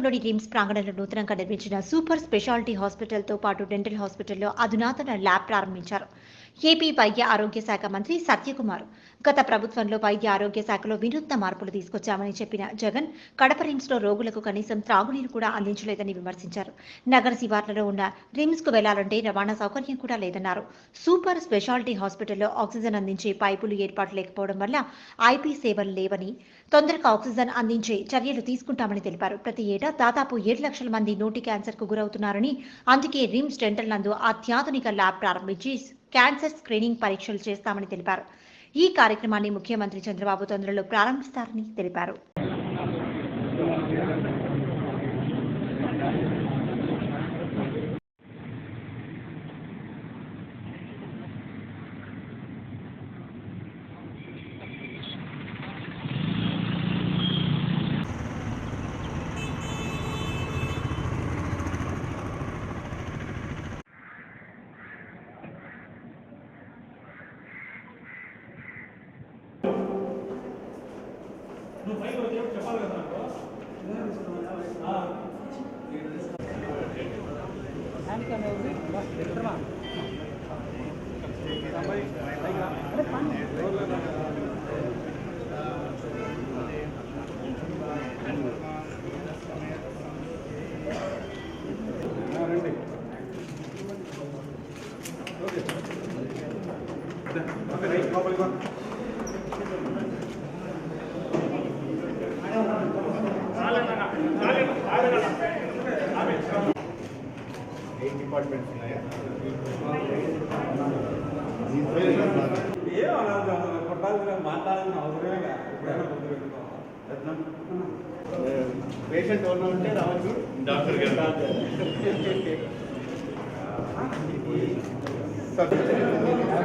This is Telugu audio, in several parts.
నగరంలోని రిమ్స్ ప్రాంగణంలో నూతనంగా నిర్మించిన సూపర్ స్పెషాలిటీ హాస్పిటల్తో పాటు డెంటల్ హాస్పిటల్లో అధునాతన ల్యాబ్ ప్రారంభించారు. ఏపీ వైద్య ఆరోగ్య శాఖ మంత్రి సత్యకుమార్ గత ప్రభుత్వంలో వైద్య ఆరోగ్య శాఖలో వినూత్న మార్పులు తీసుకొచ్చామని చెప్పిన జగన్ కడప రిమ్స్లో రోగులకు కనీసం త్రాగునీరు కూడా అందించలేదని విమర్శించారు. నగర శివార్లలో ఉన్న రిమ్స్కు వెళ్ళాలంటే రవాణా సౌకర్యం కూడా లేదన్నారు. సూపర్ స్పెషాలిటీ హాస్పిటల్లో ఆక్సిజన్ అందించే పైపులు ఏర్పాటు లేకపోవడం వల్ల ఐపీ సేవలు లేవని తొందరగా ఆక్సిజన్ అందించే చర్యలు తీసుకుంటామని తెలిపారు. ప్రతి ఏటా దాదాపు ఏడు లక్షల మంది నోటి క్యాన్సర్కు గురవుతున్నారని అందుకే రిమ్స్ డెంటల్ నందు అత్యాధునిక ల్యాబ్ ప్రారంభించి క్యాన్సర్ స్క్రీనింగ్ పరీక్షలు చేస్తామని తెలిపారు. ఈ కార్యక్రమాన్ని ముఖ్యమంత్రి చంద్రబాబు తొందరలో ప్రారంభిస్తారని తెలిపారు. నువ్వు పైకి వచ్చేప్పుడు చెప్పాలి కదా నాకు? ఓకే. రైట్ లోపలికి ఎయిట్ డిపార్ట్మెంట్స్ ఉన్నాయా ఏం అలా కొట్టాల్సిన మాట్లాడాల్సిన అవసరమే లేదు. ఎప్పుడైనా ముందు పెట్టుకోవాలి. పేషెంట్ ఎవరైనా ఉంటే రావచ్చు డాక్టర్ గారు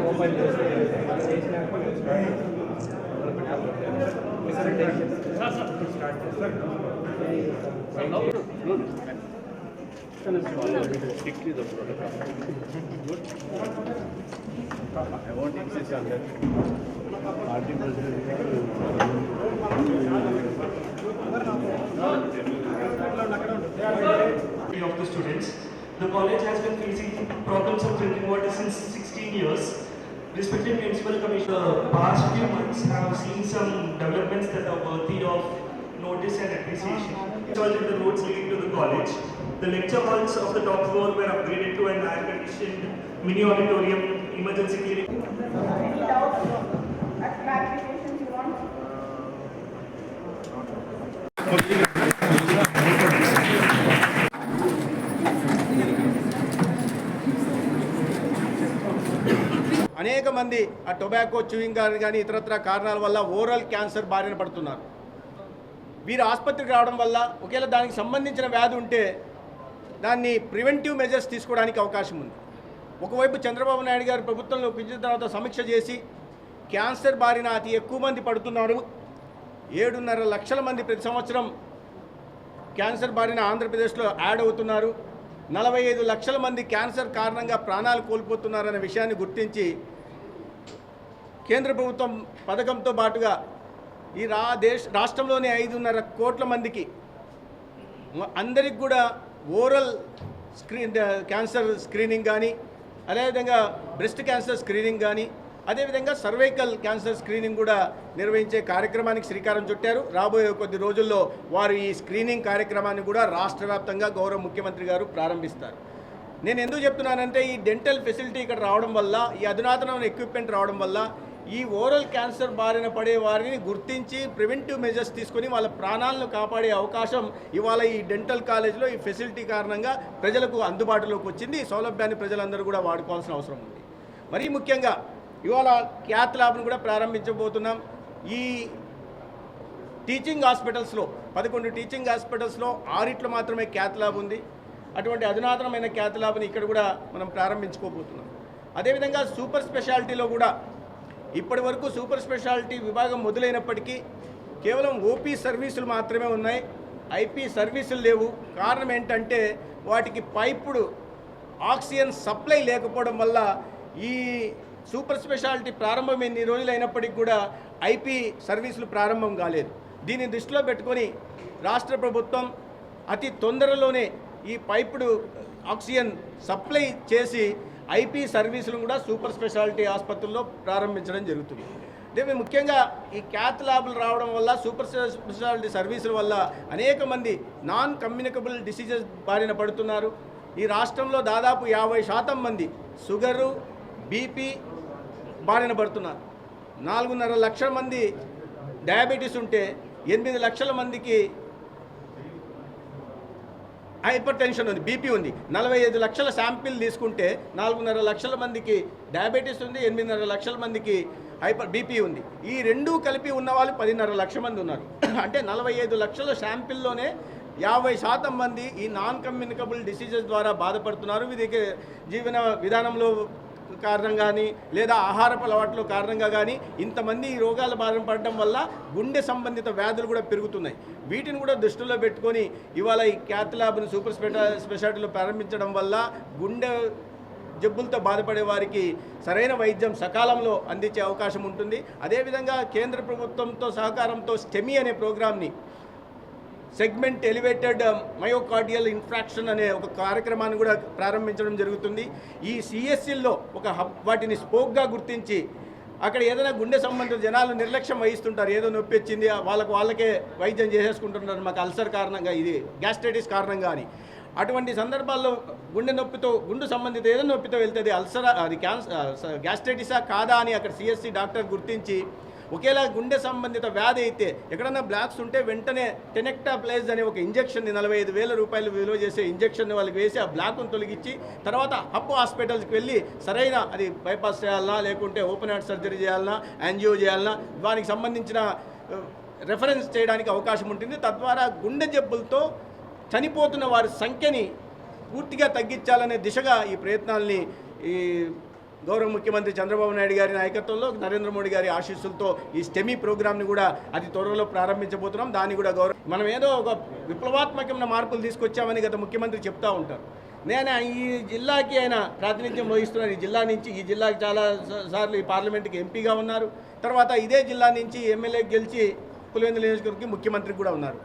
open Strictly the protocol. Good. I won't insist on that. President. of the students. The college has been facing problems of drinking water since 16 years. Respected Municipal Commissioner, the uh, past few months have seen some developments that are worthy of notice and appreciation. Installed the roads leading to the college. The lecture halls of the top floor were upgraded to an air-conditioned mini auditorium, emergency clinic. అనేక మంది ఆ టొబాకో చూయింగ్ కానీ కానీ ఇతరత్ర కారణాల వల్ల ఓరల్ క్యాన్సర్ బారిన పడుతున్నారు వీరు ఆసుపత్రికి రావడం వల్ల ఒకవేళ దానికి సంబంధించిన వ్యాధి ఉంటే దాన్ని ప్రివెంటివ్ మెజర్స్ తీసుకోవడానికి అవకాశం ఉంది. ఒకవైపు చంద్రబాబు నాయుడు గారు ప్రభుత్వంలో పిలిచిన తర్వాత సమీక్ష చేసి క్యాన్సర్ బారిన అతి ఎక్కువ మంది పడుతున్నారు. ఏడున్నర లక్షల మంది ప్రతి సంవత్సరం క్యాన్సర్ బారిన ఆంధ్రప్రదేశ్లో యాడ్ అవుతున్నారు. నలభై ఐదు లక్షల మంది క్యాన్సర్ కారణంగా ప్రాణాలు కోల్పోతున్నారనే విషయాన్ని గుర్తించి కేంద్ర ప్రభుత్వం పథకంతో పాటుగా ఈ రా దేశ రాష్ట్రంలోని ఐదున్నర కోట్ల మందికి అందరికి కూడా ఓరల్ స్క్రీన్ క్యాన్సర్ స్క్రీనింగ్ కానీ అదేవిధంగా బ్రెస్ట్ క్యాన్సర్ స్క్రీనింగ్ కానీ అదేవిధంగా సర్వైకల్ క్యాన్సర్ స్క్రీనింగ్ కూడా నిర్వహించే కార్యక్రమానికి శ్రీకారం చుట్టారు. రాబోయే కొద్ది రోజుల్లో వారు ఈ స్క్రీనింగ్ కార్యక్రమాన్ని కూడా రాష్ట్ర వ్యాప్తంగా గౌరవ ముఖ్యమంత్రి గారు ప్రారంభిస్తారు. నేను ఎందుకు చెప్తున్నానంటే ఈ డెంటల్ ఫెసిలిటీ ఇక్కడ రావడం వల్ల ఈ అధునాతనమైన ఎక్విప్మెంట్ రావడం వల్ల ఈ ఓరల్ క్యాన్సర్ బారిన పడే వారిని గుర్తించి ప్రివెంటివ్ మెజర్స్ తీసుకొని వాళ్ళ ప్రాణాలను కాపాడే అవకాశం ఇవాళ ఈ డెంటల్ కాలేజ్లో ఈ ఫెసిలిటీ కారణంగా ప్రజలకు అందుబాటులోకి వచ్చింది. ఈ సౌలభ్యాన్ని ప్రజలందరూ కూడా వాడుకోవాల్సిన అవసరం ఉంది. మరీ ముఖ్యంగా ఇవాళ క్యాత్ ల్యాబ్ను కూడా ప్రారంభించబోతున్నాం. ఈ టీచింగ్ హాస్పిటల్స్లో పదకొండు టీచింగ్ హాస్పిటల్స్లో ఆరిట్లో మాత్రమే క్యాత్ ల్యాబ్ ఉంది. అటువంటి అధునాతనమైన క్యాత్ ల్యాబ్ని ఇక్కడ కూడా మనం ప్రారంభించుకోబోతున్నాం. అదేవిధంగా సూపర్ స్పెషాలిటీలో కూడా ఇప్పటి వరకు సూపర్ స్పెషాలిటీ విభాగం మొదలైనప్పటికీ కేవలం ఓపీ సర్వీసులు మాత్రమే ఉన్నాయి. ఐపీ సర్వీసులు లేవు. కారణం ఏంటంటే వాటికి పైపుడు ఆక్సిజన్ సప్లై లేకపోవడం వల్ల ఈ సూపర్ స్పెషాలిటీ ప్రారంభం ఎన్ని రోజులు అయినప్పటికీ కూడా ఐపీ సర్వీసులు ప్రారంభం కాలేదు. దీన్ని దృష్టిలో పెట్టుకొని రాష్ట్ర ప్రభుత్వం అతి తొందరలోనే ఈ పైపుడు ఆక్సిజన్ సప్లై చేసి ఐపీ సర్వీసులను కూడా సూపర్ స్పెషాలిటీ ఆసుపత్రుల్లో ప్రారంభించడం జరుగుతుంది. అంటే ముఖ్యంగా ఈ క్యాత్ ల్యాబ్లు రావడం వల్ల సూపర్ స్పెషాలిటీ సర్వీసుల వల్ల అనేక మంది నాన్ కమ్యూనికబుల్ డిసీజెస్ బారిన పడుతున్నారు. ఈ రాష్ట్రంలో దాదాపు యాభై శాతం మంది షుగరు బీపీ బారిన పడుతున్నారు. నాలుగున్నర లక్షల మంది డయాబెటీస్ ఉంటే ఎనిమిది లక్షల మందికి హైపర్ టెన్షన్ ఉంది బీపీ ఉంది. నలభై ఐదు లక్షల శాంపిల్ తీసుకుంటే నాలుగున్నర లక్షల మందికి డయాబెటీస్ ఉంది ఎనిమిదిన్నర లక్షల మందికి హైపర్ బీపీ ఉంది. ఈ రెండూ కలిపి ఉన్న వాళ్ళు పదిన్నర లక్షల మంది ఉన్నారు. అంటే నలభై ఐదు లక్షల శాంపిల్లోనే యాభై శాతం మంది ఈ నాన్ కమ్యూనికబుల్ డిసీజెస్ ద్వారా బాధపడుతున్నారు. వీరికి జీవన విధానంలో కారణం కానీ లేదా ఆహారపు అలవాట్ల కారణంగా కానీ ఇంతమంది ఈ రోగాల బారిన పడడం వల్ల గుండె సంబంధిత వ్యాధులు కూడా పెరుగుతున్నాయి. వీటిని కూడా దృష్టిలో పెట్టుకొని ఇవాళ ఈ క్యాత్ ల్యాబ్ను సూపర్ స్పెషా స్పెషాలిటీలో ప్రారంభించడం వల్ల గుండె జబ్బులతో బాధపడే వారికి సరైన వైద్యం సకాలంలో అందించే అవకాశం ఉంటుంది. అదేవిధంగా కేంద్ర ప్రభుత్వంతో సహకారంతో స్టెమీ అనే ప్రోగ్రామ్ని segment elevated um, myocardial infarction అనే ఒక కార్యక్రమాన్ని కూడా ప్రారంభించడం జరుగుతుంది. ఈ సిఎస్సిల్లో ఒక హబ్ వాటిని స్పోక్గా గుర్తించి అక్కడ ఏదైనా గుండె సంబంధిత జనాలు నిర్లక్ష్యం వహిస్తుంటారు ఏదో నొప్పి వచ్చింది వాళ్ళకు వాళ్ళకే వైద్యం చేసేసుకుంటుంటారు మాకు అల్సర్ కారణంగా ఇది గ్యాస్ట్రైటిస్ కారణంగా అని. అటువంటి సందర్భాల్లో గుండె నొప్పితో గుండె సంబంధిత ఏదో నొప్పితో వెళ్తుంది అల్సరా అది క్యాన్సర్ గ్యాస్ట్రైటిసా కాదా అని అక్కడ సిఎస్సి డాక్టర్ గుర్తించి ఒకేలా గుండె సంబంధిత వ్యాధి అయితే ఎక్కడన్నా బ్లాక్స్ ఉంటే వెంటనే టెనెక్టాప్లైజ్ అనే ఒక ఇంజక్షన్ని నలభై ఐదు వేల రూపాయలు విలువ చేసే ఇంజెక్షన్ వాళ్ళకి వేసి ఆ బ్లాక్ను తొలగించి తర్వాత హప్పు హాస్పిటల్స్కి వెళ్ళి సరైన అది బైపాస్ చేయాలన్నా లేకుంటే ఓపెన్ హార్ట్ సర్జరీ చేయాలన్నా యాంజియో చేయాలన్నా దానికి సంబంధించిన రెఫరెన్స్ చేయడానికి అవకాశం ఉంటుంది. తద్వారా గుండె జబ్బులతో చనిపోతున్న వారి సంఖ్యని పూర్తిగా తగ్గించాలనే దిశగా ఈ ప్రయత్నాల్ని ఈ గౌరవ ముఖ్యమంత్రి చంద్రబాబు నాయుడు గారి నాయకత్వంలో నరేంద్ర మోడీ గారి ఆశీస్సులతో ఈ స్టెమీ ప్రోగ్రామ్ని కూడా అతి త్వరలో ప్రారంభించబోతున్నాం. దాన్ని కూడా గౌరవ మనం ఏదో ఒక విప్లవాత్మకమైన మార్పులు తీసుకొచ్చామని గత ముఖ్యమంత్రి చెప్తా ఉంటారు. నేను ఈ జిల్లాకి ఆయన ప్రాతినిధ్యం వహిస్తున్నాను ఈ జిల్లా నుంచి ఈ జిల్లాకి చాలా సార్లు ఈ పార్లమెంట్కి ఎంపీగా ఉన్నారు. తర్వాత ఇదే జిల్లా నుంచి ఎమ్మెల్యే గెలిచి పులివెందుల నియోజకవర్గంకి ముఖ్యమంత్రి కూడా ఉన్నారు.